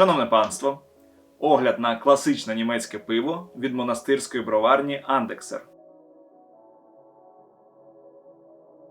Шановне панство, огляд на класичне німецьке пиво від монастирської броварні Андексер.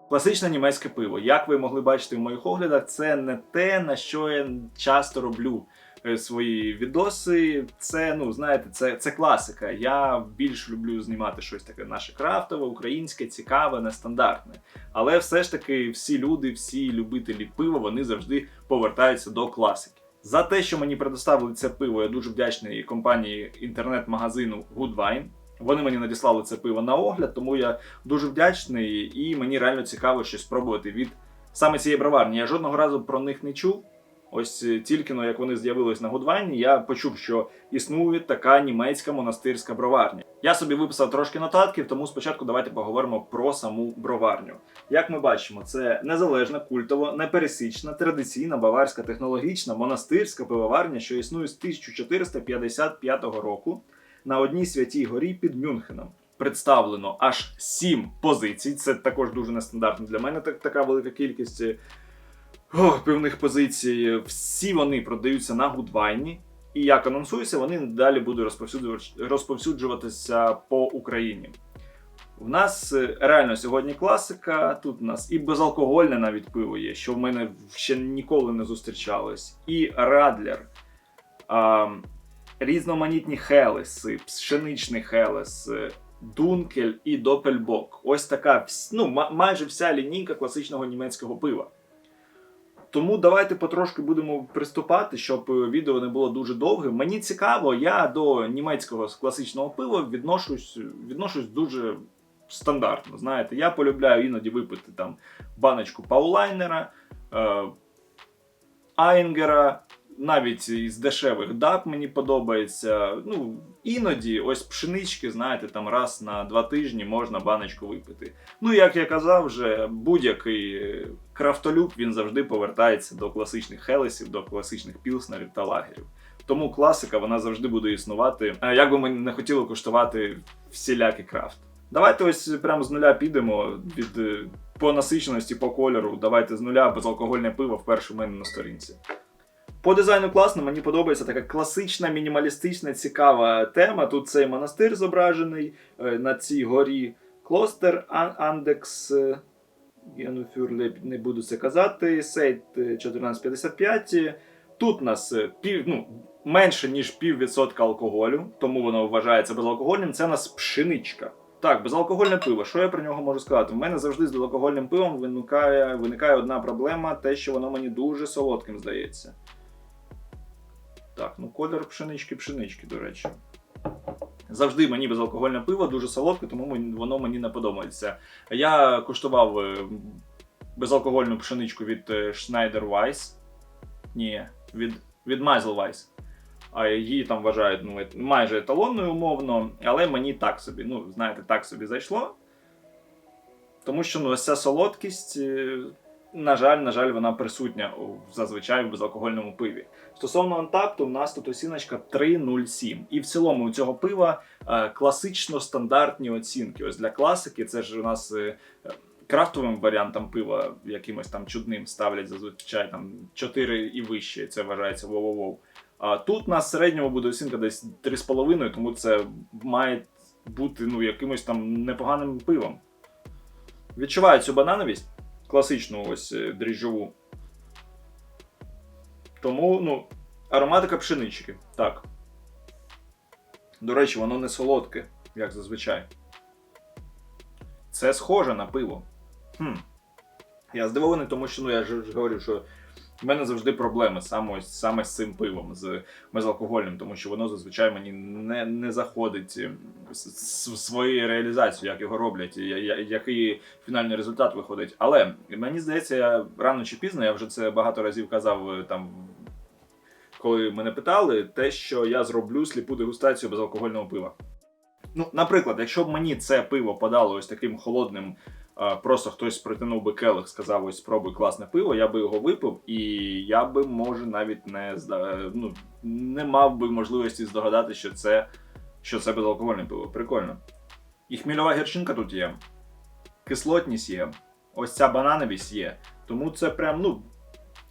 Класичне німецьке пиво. Як ви могли бачити в моїх оглядах, це не те, на що я часто роблю е, свої відоси. Це, ну, знаєте, це, це класика. Я більш люблю знімати щось таке наше крафтове, українське, цікаве, нестандартне. Але все ж таки всі люди, всі любителі пива, вони завжди повертаються до класики. За те, що мені предоставили це пиво, я дуже вдячний компанії інтернет-магазину Goodwine. Вони мені надіслали це пиво на огляд, тому я дуже вдячний і мені реально цікаво щось спробувати від саме цієї броварні. Я жодного разу про них не чув. Ось е, тільки но як вони з'явились на Гудвайні, я почув, що існує така німецька монастирська броварня. Я собі виписав трошки нотатків, тому спочатку давайте поговоримо про саму броварню. Як ми бачимо, це незалежна, культова, непересічна, традиційна баварська технологічна монастирська пивоварня, що існує з 1455 року на одній святій горі під Мюнхеном. Представлено аж сім позицій. Це також дуже нестандартно для мене. Так така велика кількість е, о, певних позицій. Всі вони продаються на Гудвайні. І як анонсується, вони далі будуть розповсюджуватися- по Україні. В нас е, реально сьогодні класика. Тут у нас і безалкогольне навіть пиво є, що в мене ще ніколи не зустрічалось. І Радлер, а, різноманітні хелеси, пшеничний хелес, е, Дункель і Допельбок. Ось така ну, майже вся лінійка класичного німецького пива. Тому давайте потрошки будемо приступати, щоб е, відео не було дуже довгим. Мені цікаво, я до німецького класичного пива відношусь, відношусь дуже стандартно. Знаєте, я полюбляю іноді випити там баночку Паулайнера, е, Айнгера, навіть із дешевих даб мені подобається. Ну, іноді ось пшенички, знаєте, там раз на два тижні можна баночку випити. Ну, як я казав, вже будь-який е, крафтолюб він завжди повертається до класичних хелесів, до класичних пілснерів та лагерів. Тому класика вона завжди буде існувати. Як би ми не хотіли куштувати всілякий крафт. Давайте ось прямо з нуля підемо від е, по насиченості, по кольору. Давайте з нуля безалкогольне пиво вперше в мене на сторінці. По дизайну класно, мені подобається така класична, мінімалістична, цікава тема. Тут цей монастир зображений е, на цій горі Клостер Андекс. е, Я ну, фюрле не буду це казати. Сейт е, 1455. Тут у нас е, пів, ну, менше, ніж піввідсотка алкоголю, тому воно вважається безалкогольним. Це нас пшеничка. Так, безалкогольне пиво. Що я про нього можу сказати? У мене завжди з безалкогольним пивом виникає, виникає одна проблема, те, що воно мені дуже солодким здається. Так, ну колір пшенички пшенички, до речі. Завжди мені безалкогольне пиво дуже солодке, тому воно мені не подобається. Я куштував е, безалкогольну пшеничку від е, Schneider Weiss. Ні, від, від Meisel Weiss. А її там вважають ну, майже еталонною умовно, але мені так собі, ну, знаєте, так собі зайшло. Тому що ну, ця солодкість, е, на жаль, на жаль, вона присутня у- зазвичай в безалкогольному пиві. Стосовно антапту, у нас тут оціночка 3,07. І в цілому у цього пива е, класично стандартні оцінки. Ось для класики це ж у нас е, крафтовим варіантом пива якимось там чудним ставлять зазвичай там 4 і вище. Це вважається воу-воу-воу. А тут в середньому буде оцінка десь 3,5, тому це має бути ну, якимось там непоганим пивом. Відчуваю цю банановість, класичну ось е, дріжджову. Тому, ну, ароматика пшенички. Так. До речі, воно не солодке, як зазвичай. Це схоже на пиво. Хм. Я здивований, тому що ну, я ж говорю, що в мене завжди проблеми саме, саме з цим пивом, з безалкогольним, тому що воно зазвичай мені не, не заходить ем, в свою реалізацію, як його роблять, який фінальний результат виходить. Але мені здається, я рано чи пізно, я вже це багато разів казав е, там. Коли мене питали, те, що я зроблю сліпу дегустацію безалкогольного пива. Ну, наприклад, якщо б мені це пиво подало ось таким холодним, просто хтось притягнув би келих, сказав, ось спробуй класне пиво, я би його випив, і я би, може, навіть не ну, не мав би можливості здогадати, що це, що це безалкогольне пиво. Прикольно. І хмільова гірчинка тут є, кислотність є, ось ця банановість є. Тому це прям, ну.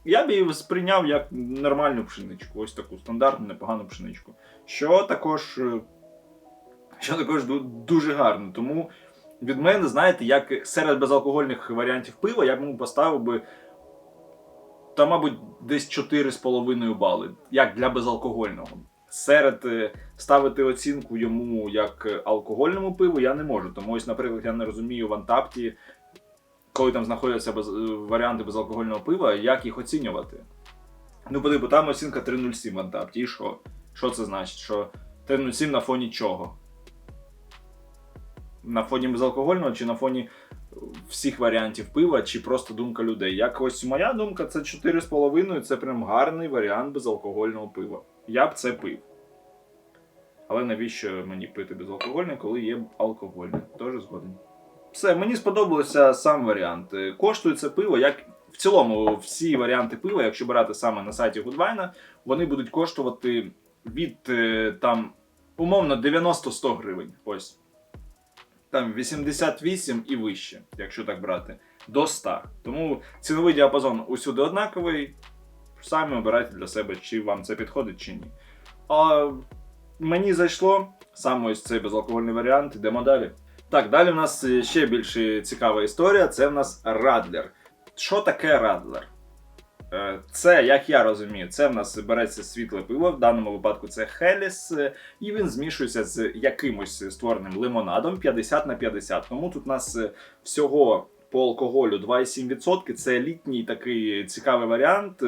Я б її сприйняв як нормальну пшеничку, ось таку стандартну, непогану пшеничку. Що також, е, що також дуже гарно. Тому від мене, знаєте, як серед безалкогольних варіантів пива, я б йому поставив би. Та, мабуть, десь 4,5 бали, як для безалкогольного. Серед е, ставити оцінку йому як алкогольному пиву я не можу. Тому ось, наприклад, я не розумію в Антапті, коли там знаходяться без, е, варіанти безалкогольного пива, як їх оцінювати. Ну, подивись, там оцінка 3,07 в Антапті. І що? Що це значить? Що 3,07 на фоні чого? На фоні безалкогольного чи на фоні всіх варіантів пива, чи просто думка людей. Як ось моя думка, це 4,5 це прям гарний варіант безалкогольного пива. Я б це пив. Але навіщо мені пити безалкогольне, коли є алкогольне? Теж згоден. Все, мені сподобався сам варіант. Коштує це пиво, як в цілому, всі варіанти пива, якщо брати саме на сайті Гудвайна, вони будуть коштувати від е, там умовно 90-100 гривень. Ось. Там 88 і вище, якщо так брати, до 100. Тому ціновий діапазон усюди однаковий. Самі обирайте для себе, чи вам це підходить, чи ні. А мені зайшло саме ось цей безалкогольний варіант, йдемо далі. Так, далі в нас ще більш цікава історія. Це в нас Радлер. Що таке Радлер? Е, Це, як я розумію, це в нас береться світле пиво, в даному випадку це Хеліс, е, і він змішується з якимось створеним лимонадом 50 на 50. Тому тут у нас е, всього по алкоголю 2,7%. Це літній такий цікавий варіант.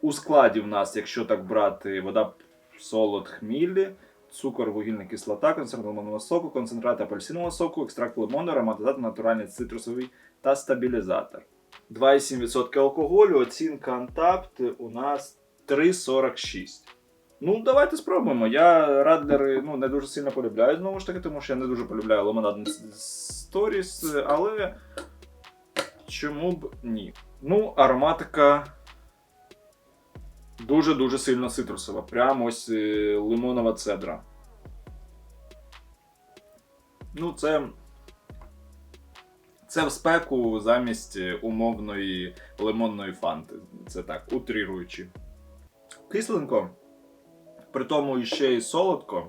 У складі в нас, якщо так брати, вода солод хмілі, цукор, вугільна кислота, концентрат лимонного соку, концентрат апельсинового соку, екстракт лимону, ароматизатор, натуральний цитрусовий та стабілізатор. 2,7% алкоголю, оцінка Untapped у нас 3,46. Ну, давайте спробуємо. Я радлери ну, не дуже сильно полюбляю, знову ж таки, тому що я не дуже полюбляю лимонадний сторіс, але чому б ні? Ну, ароматика дуже-дуже сильно цитрусова. Прямо ось е, лимонова цедра. Ну, це. Це в спеку замість е, умовної лимонної фанти. Це так, утріруючи. Кисленько. При тому ще й солодко.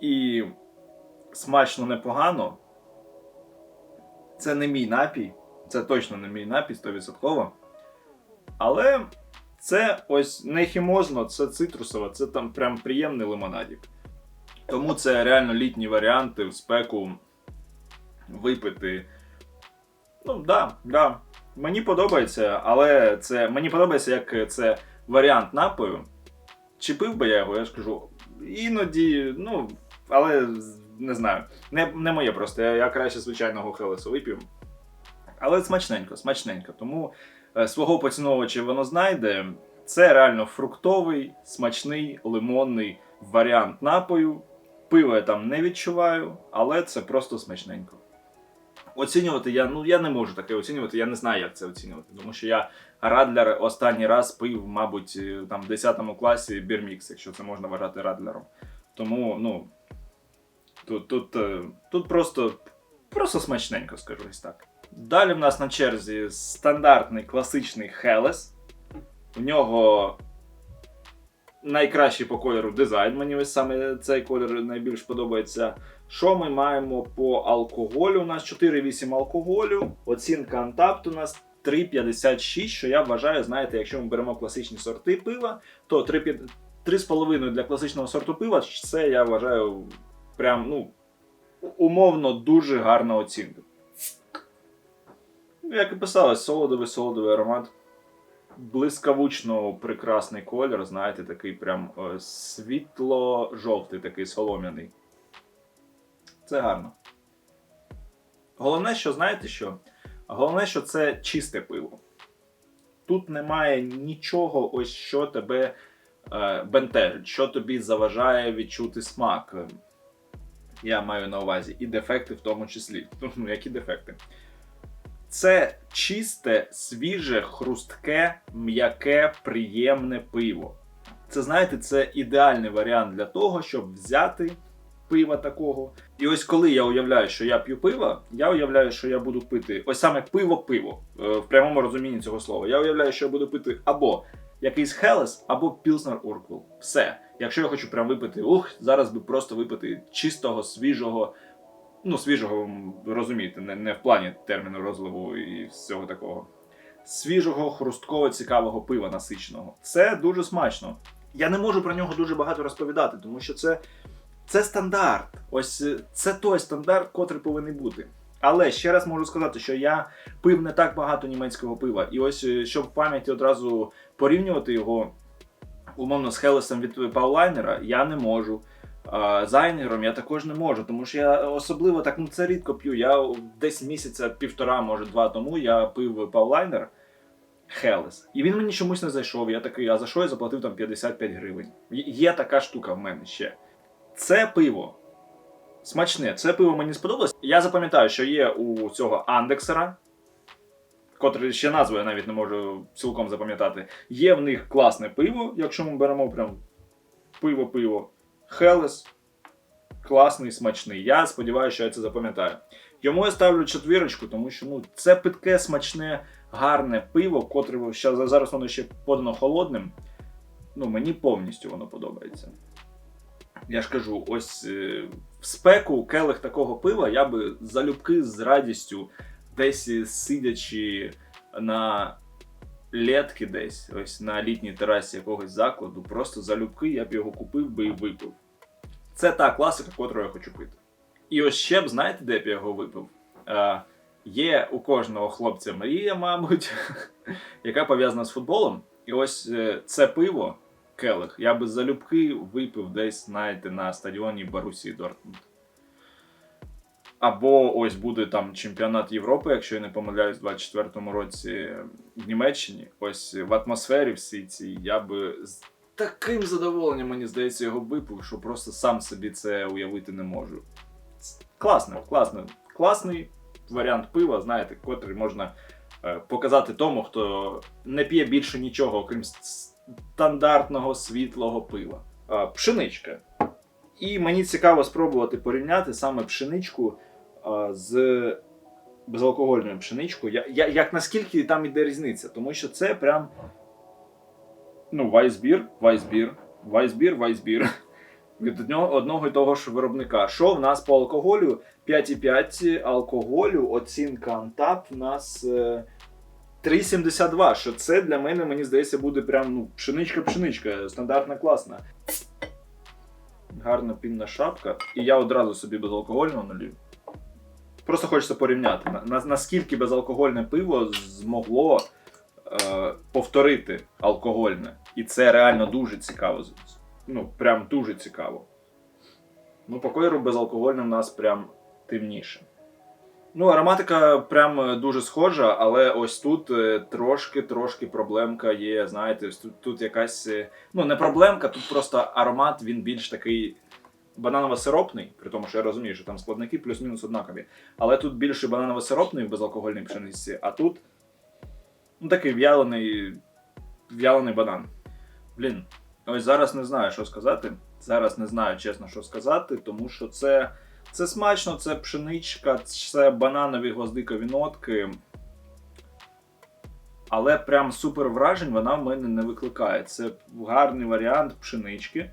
І смачно непогано. Це не мій напій. Це точно не мій напій 100%. Але це ось не хімозно, це цитрусово, це там прям приємний лимонадік. Тому це реально літні варіанти в спеку випити. Ну, да, да. Мені подобається, але це мені подобається, як це варіант напою. Чи пив би я його, я ж кажу. Іноді, ну, але не знаю. Не, не моє просто. Я, я краще звичайного хелесу вип'ю. Але смачненько, смачненько. Тому е, свого поціновувача воно знайде. Це реально фруктовий, смачний, лимонний варіант напою. Пива я там не відчуваю, але це просто смачненько. Оцінювати я, ну я не можу таке оцінювати, я не знаю, як це оцінювати. Тому що я Радлер останній раз пив, мабуть, е, там в 10 класі бірмікс, якщо це можна вважати Радлером. Тому, ну. Тут, тут, е, тут просто, просто смачненько, скажу ось так. Далі в нас на черзі стандартний класичний Хелес. У нього найкращий по кольору дизайн. Мені ось саме цей колір найбільш подобається. Що ми маємо по алкоголю? У нас 4,8 алкоголю. Оцінка Untapped у нас 3,56, що я вважаю, знаєте, якщо ми беремо класичні сорти пива, то 3,5 3,5 для класичного сорту пива це я вважаю прям, ну, умовно дуже гарна оцінка. Ну, Як і писалось, солодовий солодовий аромат. Блискавучно прекрасний колір, знаєте, такий прям е, світло-жовтий, такий солом'яний. Це гарно. Головне, що знаєте що? Головне, що це чисте пиво. Тут немає нічого, ось що тебе е, бентежить, що тобі заважає відчути смак. Я маю на увазі і дефекти в тому числі. Ну, які дефекти? Це чисте, свіже, хрустке, м'яке, приємне пиво. Це, знаєте, це ідеальний варіант для того, щоб взяти пива такого. І ось коли я уявляю, що я п'ю пиво, я уявляю, що я буду пити ось саме пиво-пиво е, в прямому розумінні цього слова. Я уявляю, що я буду пити або якийсь Хелес, або Пілснер Урквул. Все. Якщо я хочу прям випити, ух, зараз би просто випити чистого, свіжого. Ну, свіжого, розумієте, не, не в плані терміну розливу і всього такого. Свіжого, хрусткового, цікавого пива насиченого. Це дуже смачно. Я не можу про нього дуже багато розповідати, тому що це, це стандарт. Ось е, це той стандарт, котрий повинен бути. Але ще раз можу сказати, що я пив не так багато німецького пива. І ось е, щоб в пам'яті одразу порівнювати його умовно з Хелесом від Паулайнера, я не можу. А, з Айнером я також не можу, тому що я особливо так ну це рідко п'ю. Я десь місяця півтора, може два тому я пив Паулайнер Хелес. І він мені чомусь не зайшов. Я такий, а за що я заплатив там 55 гривень? Є така штука в мене ще. Це пиво. Смачне, це пиво мені сподобалось. Я запам'ятаю, що є у цього Андексера, котрий ще назву я навіть не можу цілком запам'ятати. Є в них класне пиво, якщо ми беремо прям пиво-пиво. Хелес. Класний, смачний. Я сподіваюся, що я це запам'ятаю. Йому я ставлю четвірочку, тому що ну, це питке, смачне, гарне пиво, котре ще, зараз воно ще подано холодним. Ну, мені повністю воно подобається. Я ж кажу, ось е, в спеку келих такого пива я би залюбки з радістю, десь е, сидячи на лєтки десь, ось на літній терасі якогось закладу, просто залюбки я б його купив би і випив. Це та класика, котру я хочу пити. І ось ще б, знаєте, де б я його випив? Е, є у кожного хлопця мрія, мабуть, яка пов'язана з футболом. І ось е, це пиво, келих, я би залюбки випив десь, знаєте, на стадіоні Барусі Дортмунд. Або ось буде там чемпіонат Європи, якщо я не помиляюсь, у 24-му році в Німеччині. Ось в атмосфері всій цій я би з таким задоволенням, мені здається, його випив, що просто сам собі це уявити не можу. Класно, класно. Класний варіант пива, знаєте, котрий можна е, показати тому, хто не п'є більше нічого, окрім стандартного світлого пива. А, пшеничка. І мені цікаво спробувати порівняти саме пшеничку з безалкогольною пшеничкою. Я, я, як наскільки там іде різниця? Тому що це прям. Ну, вайсбір, вайсбір, вайсбір, вайсбір. Від одного, одного і того ж виробника. Що в нас по алкоголю? 5,5 алкоголю, оцінка Антап в нас е, 3,72. Що це для мене, мені здається, буде прям ну, пшеничка-пшеничка, стандартна класна. Гарна пінна шапка. І я одразу собі безалкогольного налів. Просто хочеться порівняти, на, на, наскільки безалкогольне пиво змогло е, повторити алкогольне. І це реально дуже цікаво. Ну, прям дуже цікаво. Ну, по кольору безалкогольне в нас прям темніше. Ну, ароматика прям е, дуже схожа, але ось тут трошки-трошки проблемка є. Знаєте, тут, тут якась. е, Ну, не проблемка, тут просто аромат він більш такий бананово-сиропний, при тому, що я розумію, що там складники плюс-мінус однакові. Але тут більше бананово-сиропний в безалкогольній пшениці, а тут ну, такий в'ялений, в'ялений банан. Блін, ось зараз не знаю, що сказати. Зараз не знаю, чесно, що сказати, тому що це, це смачно, це пшеничка, це бананові гвоздикові нотки. Але прям супер вражень вона в мене не викликає. Це гарний варіант пшенички.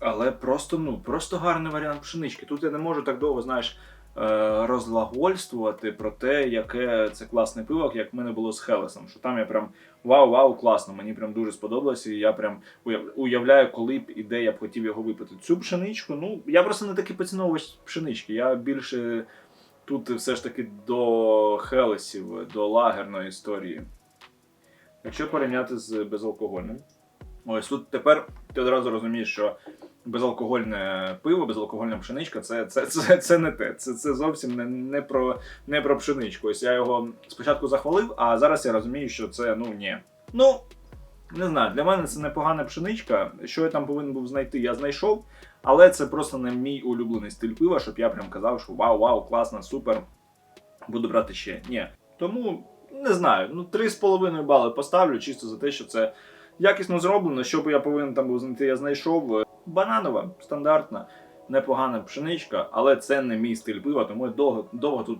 Але просто, ну, просто гарний варіант пшенички. Тут я не можу так довго, знаєш, е, розлагольствувати про те, яке це класне пиво, як в мене було з Хелесом. Що там я прям вау, вау, класно, мені прям дуже сподобалося, і я прям уявляю, коли б і де я б хотів його випити. Цю пшеничку, ну, я просто не такий поціновувач пшенички. Я більше тут все ж таки до Хелесів, до лагерної історії. Якщо порівняти з безалкогольним. Ось тут тепер ти одразу розумієш, що безалкогольне пиво, безалкогольна пшеничка це, це, це, це не те. Це, це зовсім не, не, про, не про пшеничку. Ось я його спочатку захвалив, а зараз я розумію, що це ну ні. Ну, не знаю, для мене це непогана пшеничка. Що я там повинен був знайти, я знайшов. Але це просто не мій улюблений стиль пива, щоб я прям казав, що вау, вау, класно, супер. Буду брати ще. Ні. Тому не знаю, ну 3,5 бали поставлю чисто за те, що це якісно зроблено. Що я повинен там був знайти, я знайшов. бананова, стандартна, непогана пшеничка, але це не мій стиль пива, тому я довго, довго тут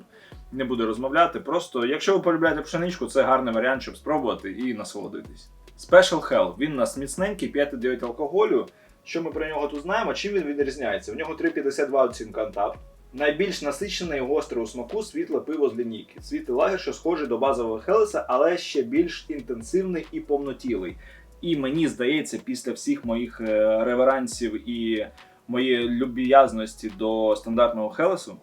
не буду розмовляти. Просто, якщо ви полюбляєте пшеничку, це гарний варіант, щоб спробувати і насолодитись. Special Hell. Він у нас міцненький, 5,9 алкоголю. Що ми про нього тут знаємо? Чим він відрізняється? В нього 3,52 оцінка Untapped. Найбільш насичене і гостре у смаку світле пиво з лінійки. Світлий лагер, що схожий до базового Хелеса, але ще більш інтенсивний і повнотілий. І мені здається, після всіх моїх е, реверансів і моєї люб'язності до стандартного Хелесу,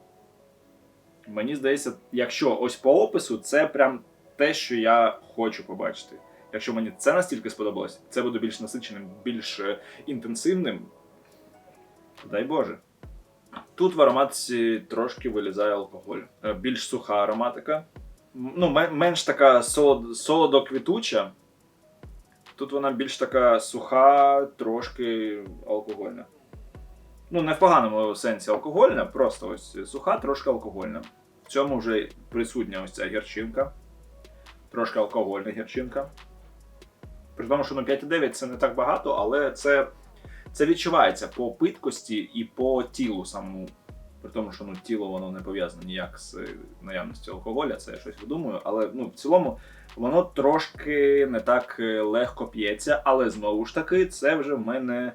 мені здається, якщо ось по опису, це прям те, що я хочу побачити. Якщо мені це настільки сподобалось, це буде більш насиченим, більш е, інтенсивним. Дай Боже. Тут в ароматці трошки вилізає алкоголь. Е, Більш суха ароматика. Ну, менш така солод, солодо-квітуча. Тут вона більш така суха, трошки алкогольна. Ну, не в поганому сенсі алкогольна, просто ось суха, трошки алкогольна. В цьому вже присутня ось ця гірчинка. Трошки алкогольна гірчинка. При тому, що ну, 5,9 це не так багато, але це, це відчувається по питкості і по тілу самому. При тому, що ну, тіло воно не пов'язане ніяк з е, наявністю алкоголя, це я щось видумую. Але ну, в цілому воно трошки не так е, легко п'ється, але знову ж таки, це вже в мене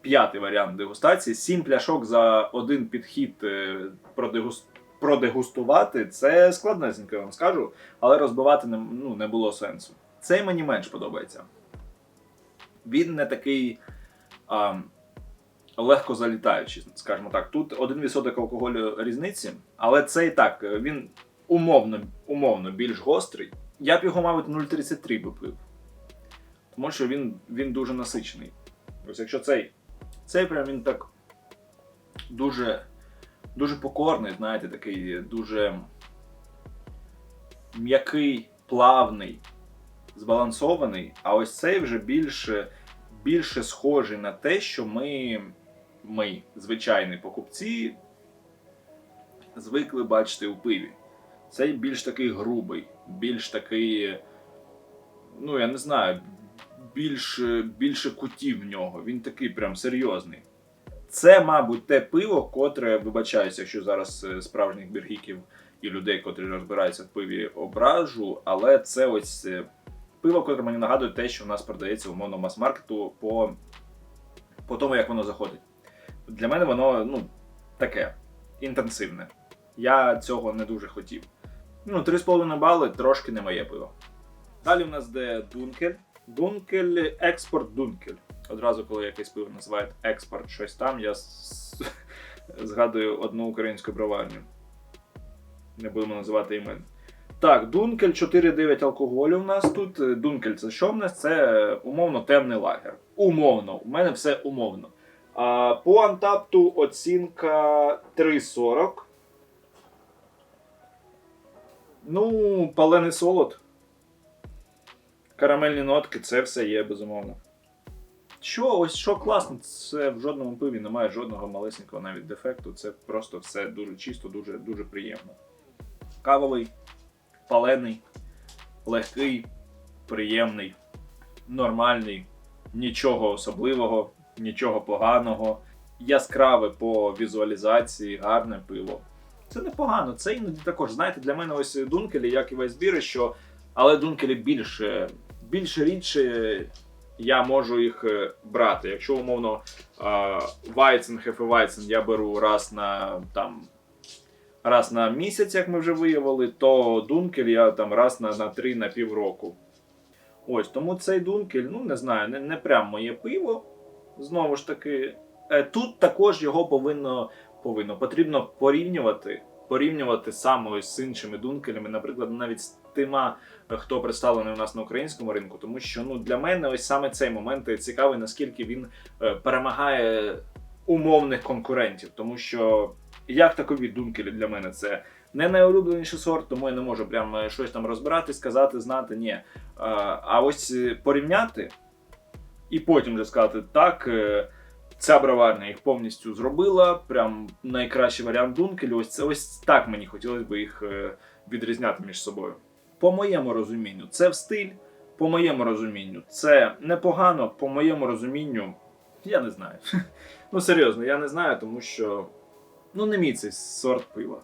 п'ятий варіант дегустації. Сім пляшок за один підхід е, продегус- продегустувати це складнесенько, я вам скажу, але розбивати не, ну, не було сенсу. Цей мені менш подобається. Він не такий а, легко залітаючий, скажімо так. Тут 1% алкоголю різниці, але це і так, е, він умовно, умовно більш гострий. Я б його, мабуть, 0,33 би пив. Тому що він, він дуже насичений. Ось якщо цей, цей прям він так дуже, дуже покорний, знаєте, такий дуже м'який, плавний, збалансований, а ось цей вже більше, більше схожий на те, що ми, ми, звичайні покупці, звикли бачити у пиві. Цей більш такий грубий, більш такий, ну я не знаю, більш, більше кутів в нього. Він такий прям серйозний. Це, мабуть, те пиво, котре, вибачаюся, якщо зараз е, справжніх біргіків і людей, котрі розбираються в пиві, ображу, але це ось е, пиво, котре мені нагадує те, що в нас продається умовно мас-маркету по, по тому, як воно заходить. Для мене воно ну, таке інтенсивне. Я цього не дуже хотів. Ну, 3,5 бали трошки не моє пиво. Далі в нас де Дункель. Дункель, експорт Дункель. Одразу, коли якесь пиво називають експорт щось там, я згадую одну українську броварню. Не будемо називати імен. Так, Дункель 4,9 алкоголю в нас тут. Дункель це що в нас? Це умовно темний лагер. Умовно, у мене все умовно. По антапту оцінка 3,40. Ну, палений солод. Карамельні нотки, це все є, безумовно. Що, ось що класно, це в жодному пиві немає жодного малесенького навіть дефекту. Це просто все дуже чисто, дуже, дуже приємно. Кавовий, палений, легкий, приємний, нормальний, нічого особливого, нічого поганого, яскраве по візуалізації, гарне пиво. Це непогано. Це іноді також. Знаєте, для мене ось дункелі, як і весь біри, що але дункелі більше, більше рідше я можу їх е, брати. Якщо умовно Вайцен, Хефе Вайцен я беру раз на там. Раз на місяць, як ми вже виявили, то Дункель я там раз на, на три на півроку. Ось, тому цей Дункель, ну не знаю, не, не прям моє пиво. Знову ж таки, е, тут також його повинно, повинно потрібно порівнювати. Порівнювати саме з іншими дункелями, наприклад, навіть з тима, е, хто представлений у нас на українському ринку, тому що ну для мене ось саме цей момент цікавий, наскільки він е, перемагає умовних конкурентів, тому що як такові дункелі для мене це не найулюбленіший сорт, тому я не можу прям е, щось там розбирати, сказати, знати. Ні. А ось порівняти і потім вже сказати так. е, Ця броварня їх повністю зробила. Прям найкращий варіант дункелю. Ось це ось так мені хотілося б їх е, відрізняти між собою. По моєму розумінню, це в стиль. По моєму розумінню, це непогано. По моєму розумінню, Я не знаю. Ну серйозно, я не знаю, тому що ну не мій цей сорт пива.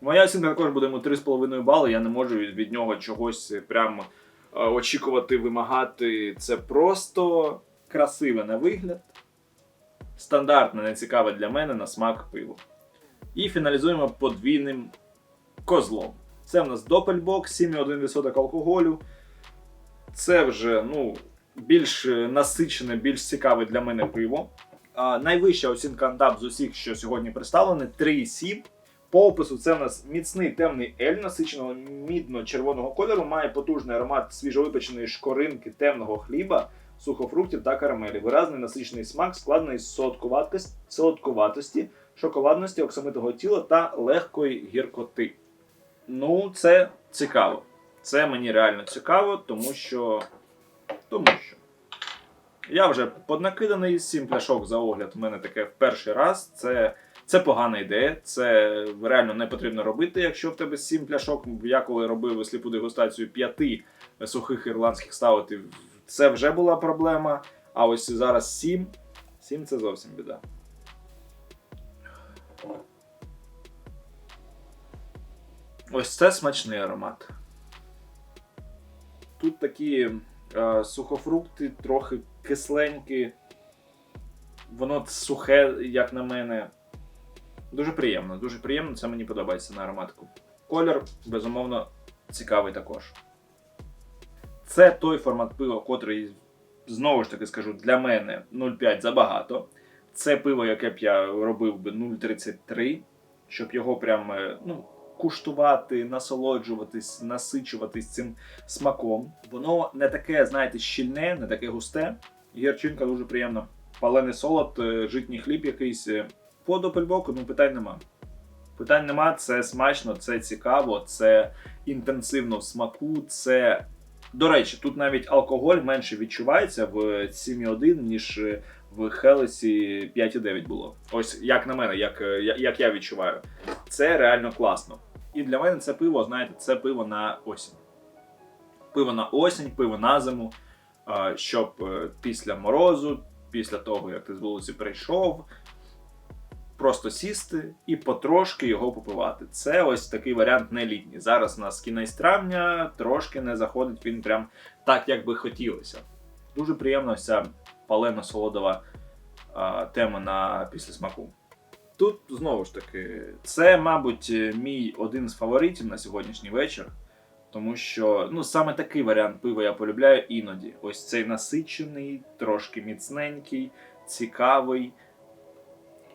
Моя оцінка також буде йому 3,5 бали, я не можу від, нього чогось прям е, очікувати, вимагати. Це просто красиве на вигляд, стандартне, нецікаве для мене на смак пиво. І фіналізуємо подвійним козлом. Це в нас Doppelbock, 7,1% алкоголю. Це вже ну, більш е, насичене, більш цікаве для мене пиво. Найвища оцінка андап з усіх, що сьогодні представлені, 3,7. По опису це в нас міцний темний ель насиченого мідно-червоного кольору, має потужний аромат свіжовипеченої шкоринки темного хліба, сухофруктів та карамелі. Виразний насичений смак, складений з солодкуватості, шоколадності, оксамитого тіла та легкої гіркоти. Ну, це цікаво. Це мені реально цікаво, тому що. Тому що. Я вже поднакиданий, 7 пляшок за огляд. У мене таке в перший раз. Це, це погана ідея. Це реально не потрібно робити. Якщо в тебе 7 пляшок, я коли робив сліпу дегустацію 5 сухих ірландських ставити, це вже була проблема. А ось зараз 7. 7 це зовсім біда. Ось це смачний аромат. Тут такі е, сухофрукти, трохи кисленькі. Воно сухе, як на мене. Дуже приємно, дуже приємно, це мені подобається на ароматику. Колір, безумовно, цікавий також. Це той формат пива, котрий, знову ж таки скажу, для мене 0,5 забагато. Це пиво, яке б я робив би 0,33, щоб його прям е, ну, куштувати, насолоджуватись, насичуватись цим смаком. Воно не таке, знаєте, щільне, не таке густе. Гірчинка дуже приємна. Палений солод, е, житній хліб якийсь. По допельбоку, ну питань нема. Питань нема, це смачно, це цікаво, це інтенсивно в смаку. Це. До речі, тут навіть алкоголь менше відчувається в 7,1, ніж в Хелесі 5,9 було. Ось як на мене, як, як я відчуваю. Це реально класно. І для мене це пиво, знаєте, це пиво на осінь. Пиво на осінь, пиво на зиму, щоб е, після морозу, після того, як ти з вулиці прийшов, просто сісти і потрошки його попивати. Це ось такий варіант не літній. Зараз у нас кінець травня, трошки не заходить він прям так, як би хотілося. Дуже приємна ось ця палено-солодова а, тема на післясмаку. Тут знову ж таки, це, мабуть, мій один з фаворитів на сьогоднішній вечір. Тому що ну, саме такий варіант пива я полюбляю іноді. Ось цей насичений, трошки міцненький, цікавий,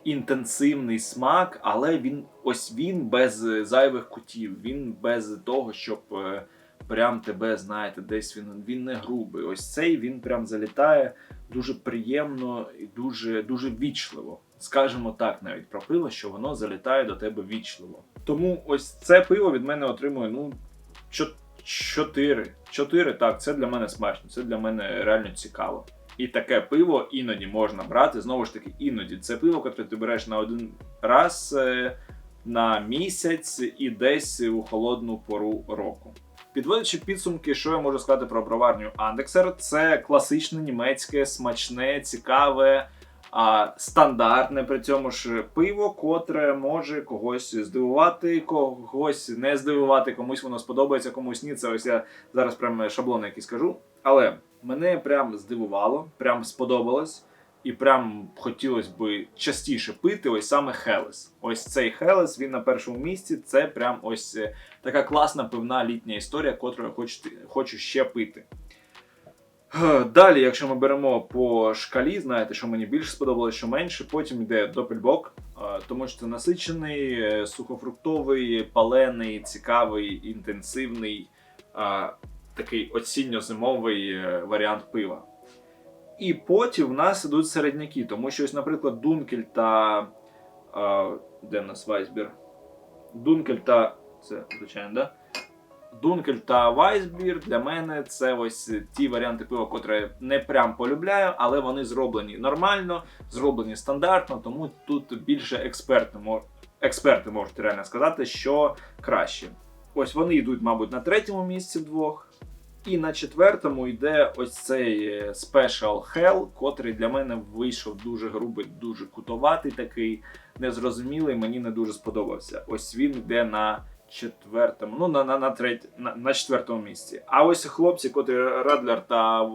інтенсивний смак, але він ось він без е, зайвих кутів, він без того, щоб е, прям тебе, знаєте, десь він, він не грубий. Ось цей він прям залітає дуже приємно і дуже, дуже вічливо. Скажемо так навіть про пиво, що воно залітає до тебе вічливо. Тому ось це пиво від мене отримує ну, чо- чотири. Чотири, так, це для мене смачно, це для мене реально цікаво. І таке пиво іноді можна брати. Знову ж таки, іноді це пиво, яке ти береш на один раз е, на місяць і десь у холодну пору року. Підводячи підсумки, що я можу сказати про броварню Андексер, це класичне німецьке, смачне, цікаве, а стандартне при цьому ж пиво, котре може когось здивувати, когось не здивувати, комусь воно сподобається, комусь ні. Це ось я зараз прям шаблон який скажу. Але мене прям здивувало, прям сподобалось. І прям хотілося би частіше пити ось саме Хелес. Ось цей Хелес, він на першому місці. Це прям ось е, така класна пивна літня історія, котру я хочу, хочу ще пити. Далі, якщо ми беремо по шкалі, знаєте, що мені більше сподобалось, що менше, потім йде Допельбок, е, тому що це насичений, е, сухофруктовий, палений, цікавий, інтенсивний, такий осінньо-зимовий е, варіант пива. І потім в нас ідуть середняки, тому що, ось, наприклад, Дункель та. е, Де в нас Вайсбір? Дункель та. Це, звичайно, да? Дункель та Вайсбір для мене це ось ті варіанти пива, котрі я не прям полюбляю, але вони зроблені нормально, зроблені стандартно, тому тут більше експерти, експерти можуть реально сказати, що краще. Ось вони йдуть, мабуть, на третьому місці вдвох. І на четвертому йде ось цей е, Special Hell, котрий для мене вийшов дуже грубий, дуже кутоватий такий, незрозумілий, мені не дуже сподобався. Ось він йде на четвертому, ну на, на, на, треть, на, на четвертому місці. А ось хлопці, котрі Радлер та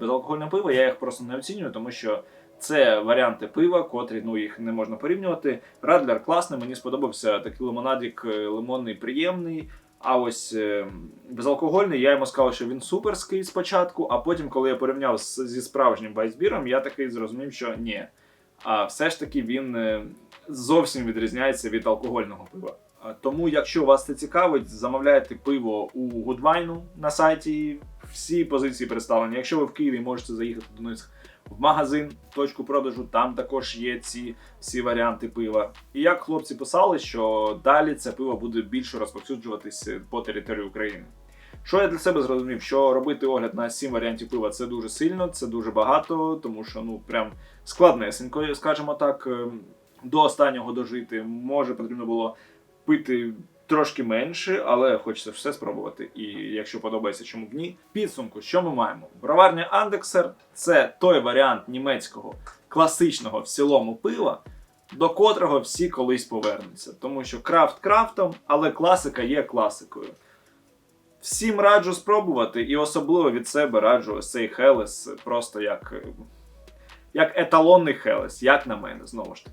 безалкогольне пиво, я їх просто не оцінюю, тому що це варіанти пива, котрі ну їх не можна порівнювати. Радлер класний, мені сподобався такий лимонадик е, лимонний, приємний. А ось е, безалкогольний, я йому сказав, що він суперський спочатку, а потім, коли я порівняв зі справжнім вайсбіром, я такий зрозумів, що ні. А все ж таки він е, зовсім відрізняється від алкогольного пива. Тому, якщо вас це цікавить, замовляйте пиво у Гудвайну на сайті. Всі позиції представлені. Якщо ви в Києві можете заїхати до них в магазин, точку продажу, там також є ці всі варіанти пива. І як хлопці писали, що далі це пиво буде більше розповсюджуватись по території України. Що я для себе зрозумів, що робити огляд на 7 варіантів пива це дуже сильно, це дуже багато, тому що ну прям складнесенько, скажімо так, ем, до останнього дожити. Може потрібно було пити трошки менше, але хочеться все спробувати. І якщо подобається, чому б ні. Підсумку, що ми маємо? Броварня Андексер це той варіант німецького класичного в цілому пива, до котрого всі колись повернуться. Тому що крафт крафтом, але класика є класикою. Всім раджу спробувати, і особливо від себе раджу ось цей Хелес просто як, як еталонний Хелес, як на мене, знову ж таки.